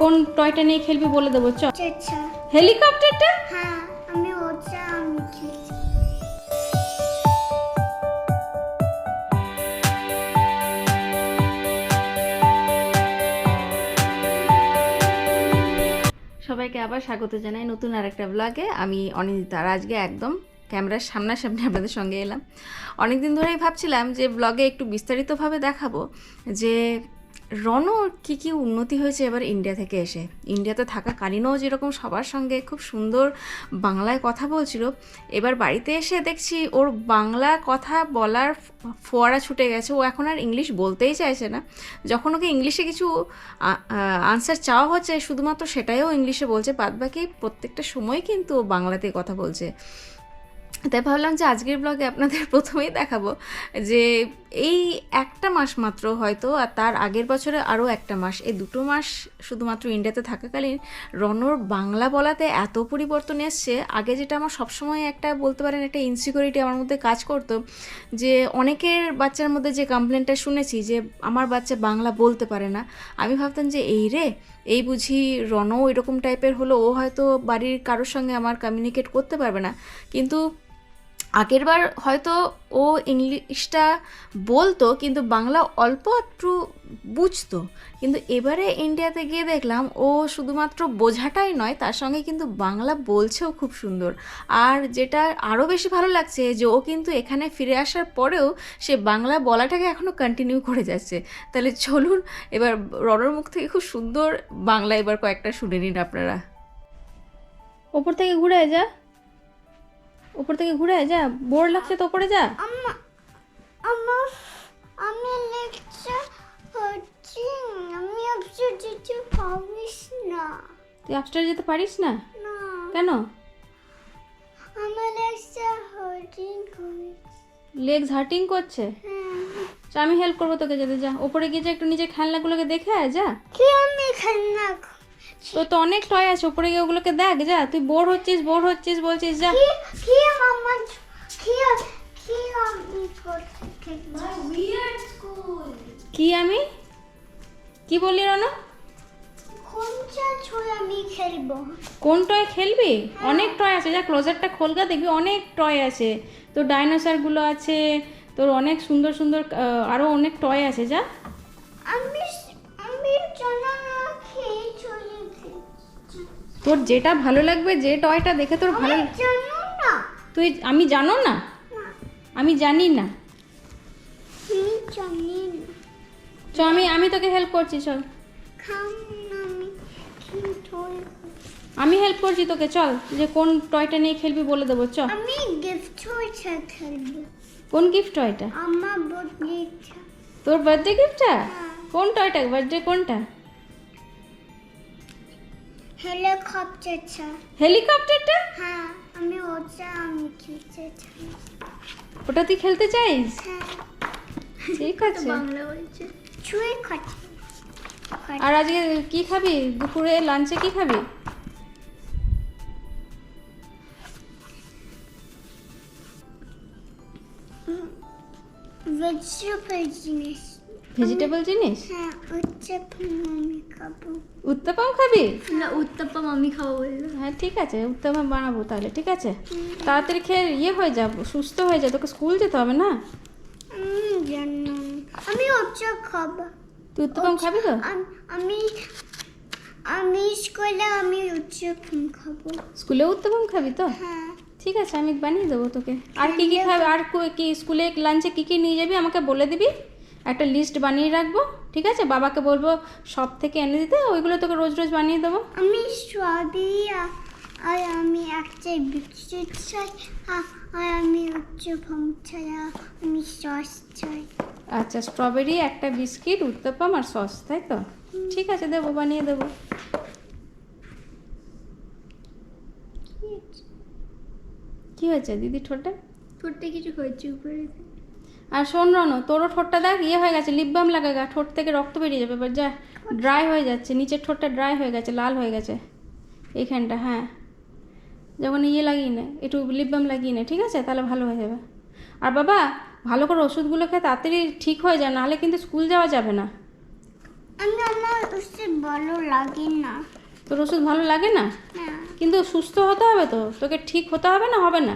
কোন টয়টা নিয়ে খেলবি বলে দেবো চ। হেলিকপ্টারটা? হ্যাঁ আমি ওটা আমি খেলছি। সবাইকে আবার স্বাগত জানাই নতুন আর একটা ব্লগে আমি অনিন্দিতা আর আজকে একদম ক্যামেরার সামনাসামনি আপনাদের সঙ্গে এলাম। অনেকদিন ধরেই ভাবছিলাম যে ব্লগে একটু বিস্তারিতভাবে দেখাবো যে রনর কী কী উন্নতি হয়েছে এবার ইন্ডিয়া থেকে এসে? ইন্ডিয়াতে থাকাকালীনও যেরকম সবার সঙ্গে খুব সুন্দর বাংলায় কথা বলছিল, এবার বাড়িতে এসে দেখছি ওর বাংলা কথা বলার ফোয়ারা ছুটে গেছে। ও এখন আর ইংলিশ বলতেই চাইছে না। যখন ওকে ইংলিশে কিছু আনসার চাওয়া হচ্ছে, শুধুমাত্র সেটাইও ইংলিশে বলছে, বাদবাকি প্রত্যেকটা সময় কিন্তু ও বাংলাতে কথা বলছে। তাই ভাবলাম যে আজকের ব্লগে আপনাদের প্রথমেই দেখাবো যে এই একটা মাস মাত্র হয়তো, আর তার আগের বছরে আরও একটা মাস। এই দুটো মাস শুধুমাত্র ইন্ডিয়াতে থাকাকালীন রনর বাংলা বলাতে এত পরিবর্তন এসছে। আগে যেটা আমার সবসময় একটা বলতে পারেন একটা ইনসিকিউরিটি আমার মধ্যে কাজ করতো, যে অনেকের বাচ্চার মধ্যে যে কমপ্লেনটা শুনেছি, যে আমার বাচ্চা বাংলা বলতে পারে না। আমি ভাবতাম যে, এই রে, এই বুঝি রনও এরকম টাইপের হলো, ও হয়তো বাড়ির কারোর সঙ্গে আমার কমিউনিকেট করতে পারবে না। কিন্তু আগেরবার হয়তো ও ইংলিশটা বলতো, কিন্তু বাংলা অল্প একটু বুঝতো। কিন্তু এবারে ইন্ডিয়াতে গিয়ে দেখলাম ও শুধুমাত্র বোঝাটাই নয়, তার সঙ্গে কিন্তু বাংলা বলছেও খুব সুন্দর। আর যেটা আরও বেশি ভালো লাগছে যে ও কিন্তু এখানে ফিরে আসার পরেও সে বাংলা বলাটাকে এখনও কন্টিনিউ করে যাচ্ছে। তাহলে চলুন, এবার রনর মুখ থেকে খুব সুন্দর বাংলা এবার কয়েকটা শুনে নিন আপনারা। ওপর থেকে ঘুরে যা। উপর থেকে ঘুরে যা। বোর লাগছে তো উপরে যা। আমি লেকচার হচ্ছি আমি যেতে পারিস না। তুই আপস্টার যেতে পারিস না? না। কেন? আমার লেকচার হচ্ছি লেগস হার্টিং করছে? তো আমি হেল্প করব তোকে যেতে যা। ওপরে গিয়ে যা একটু নিজের খেলনাগুলোকে দেখে আয় যা। কি আমি খেলনা তো তো অনেক টয় আছে উপরে গিয়ে ওগুলোকে দেখ যা তুই বোর হচ্ছিস বোর হচ্ছিস বলছিস যা। কি কি আমার কি কি আমি করতে মাই উইয়ার্ড স্কুল কি আমি? কি বললি রনা? কোনটা ছুঁই আমি খেলব? কোন টয় খেলবি? অনেক টয় আছে যা ক্লোজারটা খোলগা দেখবি অনেক টয় আছে। তোর ডাইনোসরগুলো আছে তোর অনেক সুন্দর সুন্দর আহ, আরও অনেক টয় আছে যা। আমি তোর যেটা ভালো লাগবে যে টয়টা দেখে তোর ভালো না। তুই আমি জানো না? আমি জানি না। আমি চ আমি আমি তোকে হেল্প করছি চল। আমি হেল্প করছি তোকে চল। যে কোন টয়টা নিয়ে খেলবি বলে দেবো চল আমি গিফট হয়েছে খেলব। কোন গিফট টয়টা আমার বদলিটা তোর বার্থডে গিফটটা কোন টয়টা বার্থডে কোনটা? হেলিকপ্টারটা। হেলিকপ্টারটা? হ্যাঁ আমি ওটা আমি খেলতে চাই। ওটা তুই খেলতে চাইস? হ্যাঁ। ঠিক আছে। বাংলা বলছে। ছুঁয়ে খাচ্ছি আর আজকে কি খাবি? দুপুরে লাঞ্চে কি খাবি? ভেজিটেবল জিনিস। ভেজিটেবল জিনিস? হ্যাঁ উচ্চাপম আমি খাব। উত্তাপাম খাবি? না উত্তাপম আমি খাব বলল। হ্যাঁ ঠিক আছে উত্তাপাম বানাবো তাহলে ঠিক আছে? তাড়াতাড়ি খেয়ে ইয়ে হয়ে যাব সুস্থ হয়ে যা তোকে স্কুল যেতে হবে না? আমি। উচ্চা খাব। তুই উত্তাপাম খাবি তো? আম- আমি স্কুলে আমি উচ্চাপম খাব। স্কুলে উত্তাপাম খাবি তো? হ্যাঁ। ঠিক আছে আমি বানিয়ে দেবো তোকে। আর কি কি খাবি আর কো- কি স্কুলে লাঞ্চে কি কি নিয়ে যাবি আমাকে বলে দিবি? একটা লিস্ট বানিয়ে রাখব ঠিক আছে? বাবাকে বলব সব থেকে এনে দিতে ওইগুলো তোকে রোজ রোজ বানিয়ে দেবো। আমি স্ট্রবেরি আর- আমি একটা বিস্কুট চাই আর- আমি উচ্চাপম চাই আমি সস চাই। আচ্ছা স্ট্রবেরি একটা বিস্কিট উত্তাপাম আর সস তাই তো? ঠিক আছে দেবো বানিয়ে দেবো। কি হয়েছে? দিদি ঠোঁটে ঠোঁটে কিছু হয়েছে উপরে। আর শোন রনো তোরও ঠোঁটটা দেখ ইয়ে হয়ে গেছে লিপ বাম লাগা গা ঠোঁট থেকে রক্ত বেরিয়ে যাবে এবার যা ড্রাই হয়ে যাচ্ছে নিচের ঠোঁটটা ড্রাই হয়ে গেছে লাল হয়ে গেছে এইখানটা হ্যাঁ। যখন ইয়ে লাগিয়ে নে একটু লিপ বাম লাগিয়ে নে ঠিক আছে? তাহলে ভালো হয়ে যাবে। আর বাবা ভালো করে ওষুধগুলো খেয়ে তাড়াতাড়ি ঠিক হয়ে যায় নাহলে কিন্তু স্কুল যাওয়া যাবে না। ভালো লাগে না। তোর ওষুধ ভালো লাগে না? না। কিন্তু সুস্থ হতে হবে তো? তোকে ঠিক হতে হবে না? হবে না।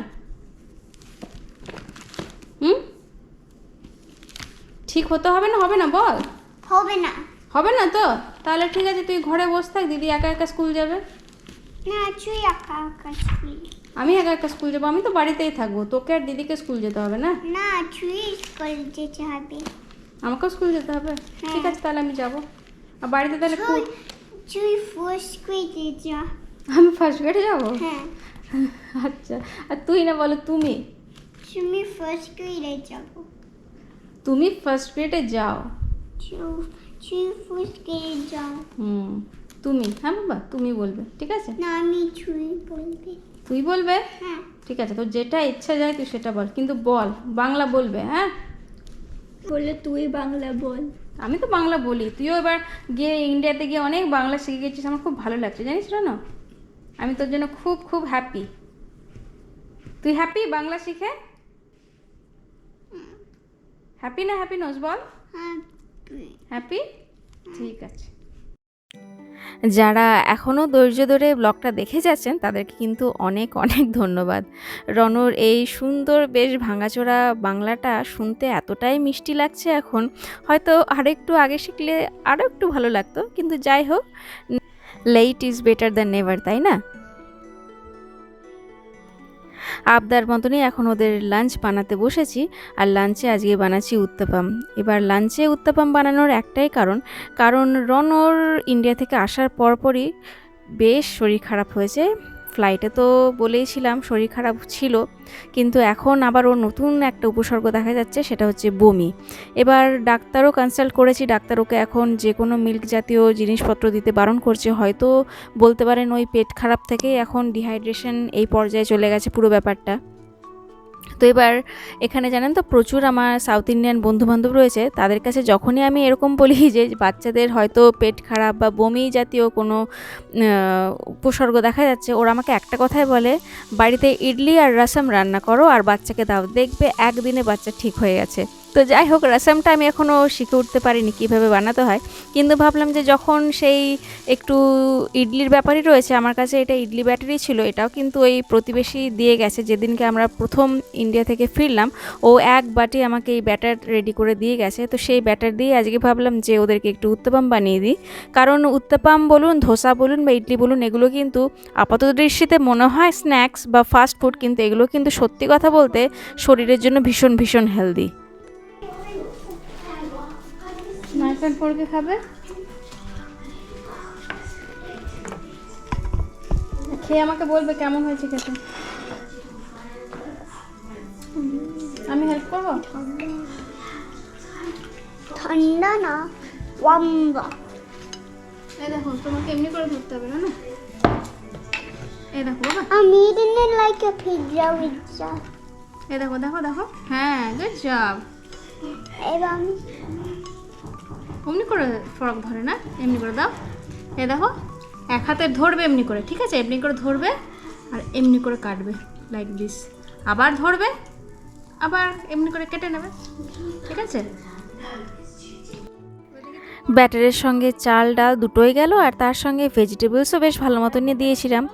হুম? ঠিক হতে হবে না? হবে না বল? হবে না। হবে না তো? তাহলে ঠিক আছে তুই ঘরে বসে থাক দিদি একা একা স্কুল যাবে। না তুই একা একা স্কুল আমি একা একা স্কুল যাব আমি তো বাড়িতেই থাকব। তোকে আর দিদিকে স্কুল যেতে হবে না? না তুই স্কুল যেতে হবে। আমাকেও স্কুল যেতে হবে? ঠিক আছে তাহলে আমি যাব। আর বাড়িতে তাহলে তুই ফার্স্ট গ্রেডে যা। আমি ফার্স্ট গ্রেডে যাব? হ্যাঁ। আচ্ছা। আর তুই না বলো তুমি? তুমি ফার্স্ট গ্রেডে যাব। তুমি ফার্স্ট গ্রেডে যাও। ফার্স্ট গ্রেডে যাও। হুম তুমি হ্যাঁ বাবা তুমি বলবে ঠিক আছে? না আমি তুই বলবি। তুই বলবে? হ্যাঁ। ঠিক আছে তোর যেটা ইচ্ছা যায় তুই সেটা বল কিন্তু বল বাংলা বলবে হ্যাঁ? বলে তুই বাংলা বল। আমি তো বাংলা বলি তুইও এবার গিয়ে ইন্ডিয়াতে গিয়ে অনেক বাংলা শিখে গেছিস আমার খুব ভালো লাগছে জানিস না আমি তোর জন্য খুব খুব হ্যাপি তুই হ্যাপি বাংলা শিখে? হ্যাপি না হ্যাপি নোজ বল? হ্যাঁ হ্যাপি ঠিক আছে। যারা এখনও ধৈর্য ধরে ব্লগটা দেখে যাচ্ছেন তাদেরকে কিন্তু অনেক অনেক ধন্যবাদ। রনর এই সুন্দর বেশ ভাঙাচোরা বাংলাটা শুনতে এতটাই মিষ্টি লাগছে এখন। হয়তো আরও একটু আগে শিখলে আরও একটু ভালো লাগতো কিন্তু যাই হোক late is better than never তাই না? আবদার মতনই এখন ওদের লাঞ্চ বানাতে বসেছি। আর লাঞ্চে আজকে বানাচ্ছি উত্তাপাম। এবার লাঞ্চে উত্তাপাম বানানোর একটাই কারণ কারণ রনর ইন্ডিয়া থেকে আসার পরপরই বেশ শরীর খারাপ হয়েছে। ফ্লাইটে তো বলেইছিলাম শরীর খারাপ ছিল, কিন্তু এখন আবার ওর নতুন একটা উপসর্গ দেখা যাচ্ছে, সেটা হচ্ছে বমি। এবার ডাক্তারও কনসাল্ট করেছি, ডাক্তার ওকে এখন যে কোনো মিল্ক জাতীয় জিনিসপত্র দিতে বারণ করছে, হয়তো বলতে পারেন ওই পেট খারাপ থেকে এখন ডিহাইড্রেশন এই পর্যায়ে চলে গেছে পুরো ব্যাপারটা। তো এবার এখানে জানেন তো প্রচুর আমার সাউথ ইন্ডিয়ান বন্ধুবান্ধব রয়েছে, তাদের কাছে যখনই আমি এরকম বলি যে বাচ্চাদের হয়তো পেট খারাপ বা বমি জাতীয় কোনো উপসর্গ দেখা যাচ্ছে, ওরা আমাকে একটা কথাই বলে, বাড়িতে ইডলি আর রসম রান্না করো আর বাচ্চাকে দাও, দেখবে একদিনে বাচ্চা ঠিক হয়ে গেছে। তো যাই হোক রসমটা আমি এখনও শিখে উঠতে পারিনি কীভাবে বানাতে হয়। কিন্তু ভাবলাম যে যখন সেই একটু ইডলির ব্যাপারই রয়েছে, আমার কাছে এটা ইডলি ব্যাটারি ছিল, এটাও কিন্তু ওই প্রতিবেশী দিয়ে গেছে। যেদিনকে আমরা প্রথম ইন্ডিয়া থেকে ফিরলাম, ও এক বাটি আমাকে এই ব্যাটার রেডি করে দিয়ে গেছে। তো সেই ব্যাটার দিয়ে আজকে ভাবলাম যে ওদেরকে একটু উত্তাপাম বানিয়ে দিই। কারণ উত্তাপাম বলুন, ধোসা বলুন বা ইডলি বলুন, এগুলো কিন্তু আপাতত দৃষ্টিতে মনে হয় স্ন্যাক্স বা ফাস্ট ফুড, কিন্তু এগুলো কিন্তু সত্যি কথা বলতে শরীরের জন্য ভীষণ ভীষণ হেলদি। নাইফ ফোরকে খাবে? খেয়ে আমাকে বলবে কেমন হয়েছে খেতে। আমি হেল্প করব? ঠান্ডা না ওয়াম্বা। এই দেখো তোমাকে এমনি করে ধরতে হবে না এই দেখো বাবা। আমি এই দেখো দেখো দেখো। হ্যাঁ গুড জব এবং অমনি করে ফরক ধরে না, এমনি করে দাও। এ দেখো, এক হাতে ধরবে এমনি করে, ঠিক আছে? এমনি করে ধরবে আর এমনি করে কাটবে লাইক দিস আবার ধরবে, আবার এমনি করে কেটে নেবে, ঠিক আছে? ব্যাটারের সঙ্গে চাল, ডাল দুটোই গেল আর তার সঙ্গে ভেজিটেবলসও বেশ ভালো মতো নিয়ে দিয়েছিলাম।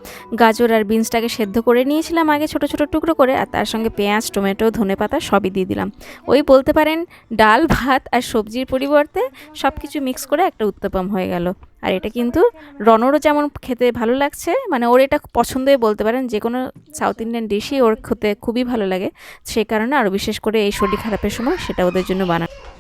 গাজর আর বিনসটাকে সেদ্ধ করে নিয়েছিলাম আগে ছোট ছোট টুকরো করে আর তার সঙ্গে পেঁয়াজ, টমেটো ধনেপাতা সবই দিয়ে দিলাম। ওই বলতে পারেন ডাল, ভাত আর সবজির পরিবর্তে সব কিছু মিক্স করে একটা উত্তপম হয়ে গেল। আর এটা কিন্তু রনরও যেমন খেতে ভালো লাগছে মানে ওর এটা পছন্দই বলতে পারেন যে কোনো সাউথ ইন্ডিয়ান ডিশই ওর খেতে খুবই ভালো লাগে। সেই কারণে আরও বিশেষ করে এই শরীর খারাপের সময় সেটা ওদের জন্য বানানো।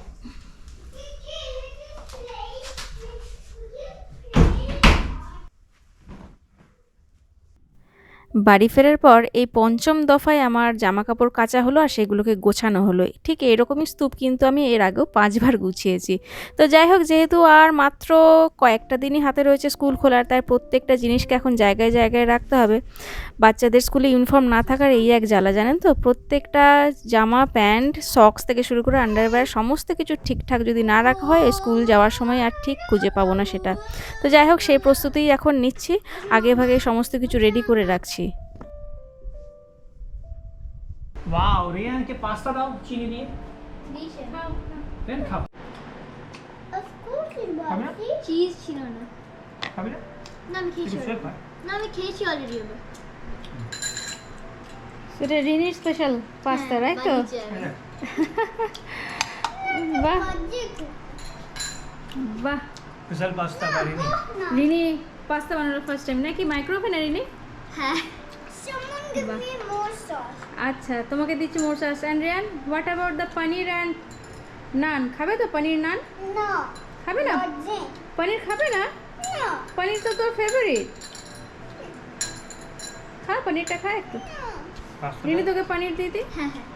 বাড়ি ফেরার পর এই পঞ্চম দফায় আমার জামা কাপড় কাচা হলো আর সেগুলোকে গোছানো হলো। ঠিক এরকমই স্তূপ কিন্তু আমি এর আগেও পাঁচবার গুছিয়েছি। তো যাই হোক, যেহেতু আর মাত্র কয়েকটা দিনই হাতে রয়েছে স্কুল খোলার, তাই প্রত্যেকটা জিনিসকে এখন জায়গায় জায়গায় রাখতে হবে। বাচ্চাদের স্কুলে ইউনিফর্ম না থাকার এই এক জ্বালা, জানেন তো? প্রত্যেকটা জামা, প্যান্ট, সক্স থেকে শুরু করে আন্ডারওয়্যার, সমস্ত কিছু ঠিকঠাক যদি না রাখা হয়, স্কুল যাওয়ার সময় আর ঠিক খুঁজে পাবো না সেটা। তো যাই হোক, সেই প্রস্তুতিই এখন নিচ্ছি। আগে ভাগে সমস্ত কিছু রেডি করে রাখছি। ওয়াও রিয়ানকে পাস্তা দাও চিনি দিয়ে রিয়ান খাও চিজ ছিল না খাবে না না আমি খেয়েছি না আমি খেয়েছি অলরেডি এবার এটা রিনির স্পেশাল পাস্তা রাইট তো বাহ বাহ স্পেশাল পাস্তা বানিনি রিনি পাস্তা বানানোর ফার্স্ট টাইম নাকি মাইক্রোওভেন রিনি হ্যাঁ Someone give Bah. me more sauce. আচ্ছা তোমাকে দিচ্ছি more sauce and Riyan what about the paneer and naan খাবে তো পনির নান খাবে না? পনির খাবে না? পনির তো তোর ফেভারিট খা পনিরটা খা একটু। রিনি তোকে পনির দিয়ে দিই। হ্যাঁ হ্যাঁ।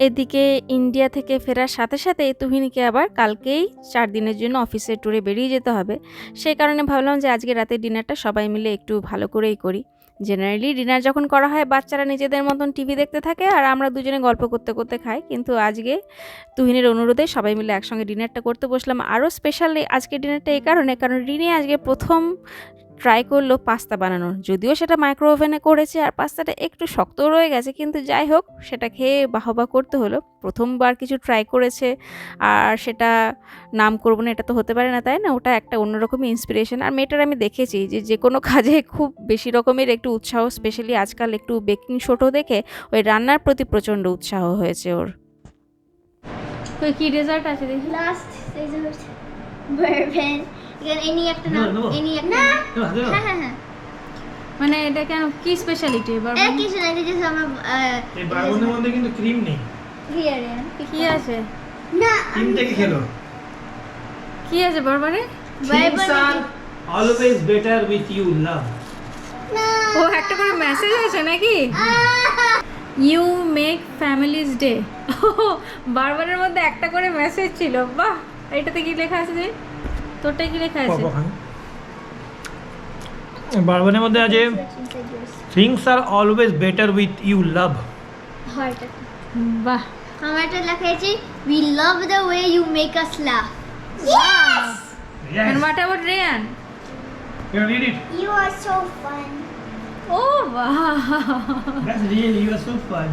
এদিকে ইন্ডিয়া থেকে ফেরার সাথে সাথে তুহিনীকে আবার কালকেই চার দিনের জন্য অফিসের ট্যুরে বেরিয়ে যেতে হবে। সেই কারণে ভাবলাম যে আজকে রাতের ডিনারটা সবাই মিলে একটু ভালো করেই করি। জেনারেলি ডিনার যখন করা হয়, বাচ্চারা নিজেদের মতন টিভি দেখতে থাকে আর আমরা দুজনে গল্প করতে করতে খাই। কিন্তু আজকে তুহিনের অনুরোধে সবাই মিলে একসঙ্গে ডিনারটা করতে বসলাম। আরও স্পেশালি আজকে ডিনারটা এই কারণে, কারণ রিনি আজকে প্রথম ট্রাই করল পাস্তা বানানোর। যদিও সেটা মাইক্রো ওভেনে করেছে আর পাস্তাটা একটু শক্ত রয়ে গেছে কিন্তু যাই হোক সেটা খেয়ে বাহবা করতে হলো। প্রথমবার কিছু ট্রাই করেছে আর সেটা নাম করব না এটা তো হতে পারে না তাই না? ওটা একটা অন্যরকমই ইন্সপিরেশন আর মেয়েটার আমি দেখেছি যে যে কোনো কাজে খুব বেশি রকমের একটু উৎসাহ স্পেশালি আজকাল একটু বেকিং শোটো দেখে ওই রান্নার প্রতি প্রচণ্ড উৎসাহ হয়েছে ওর। তো কি রেজাল্ট আছে দেখি? Last result. Bourbon. এখানে এনি একটা। হ্যাঁ হ্যাঁ হ্যাঁ। মানে এটা কেন কি স্পেশালিটি এবার এ কিছু না এটা just এই মধ্যে কিন্তু ক্রিম নেই। কি আছে? না ক্রিম থেকে খেলো। কি আছে বারবারে? Better with you love না। ও একটা করে মেসেজ আছে নাকি? ইউ মেক ফ্যামিলিজ ডে বারবারের মধ্যে একটা করে মেসেজ ছিল। বাহ! এটাতে কি লেখা আছে যে? তোরটা কি লেখা আছে বারবনের মধ্যে আছে things are always better with you love heart বাহ আমারটা লেখা আছে we love the way you make us laugh yes and what about Reyan You read it. you are so fun ও বাহ That's really you are so fun.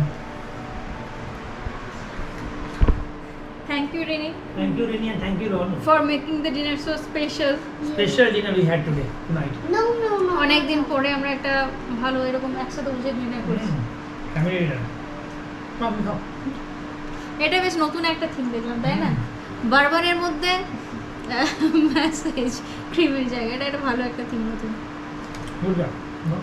Thank you Rini Thank you, Rini, and thank you, Ron. For making the dinner so special Special dinner we had today, tonight. no no no অনেক দিন পরে আমরা একটা ভালো এরকম একসাথে বসে dinner করেছি. Family dinner. Come on, come. এটা বেশ নতুন একটা থিম দেখলাম তাই না বারবারের মধ্যে মেসেজ ক্রিমের জায়গাটা এটা ভালো একটা থিম নতুন Good job. No?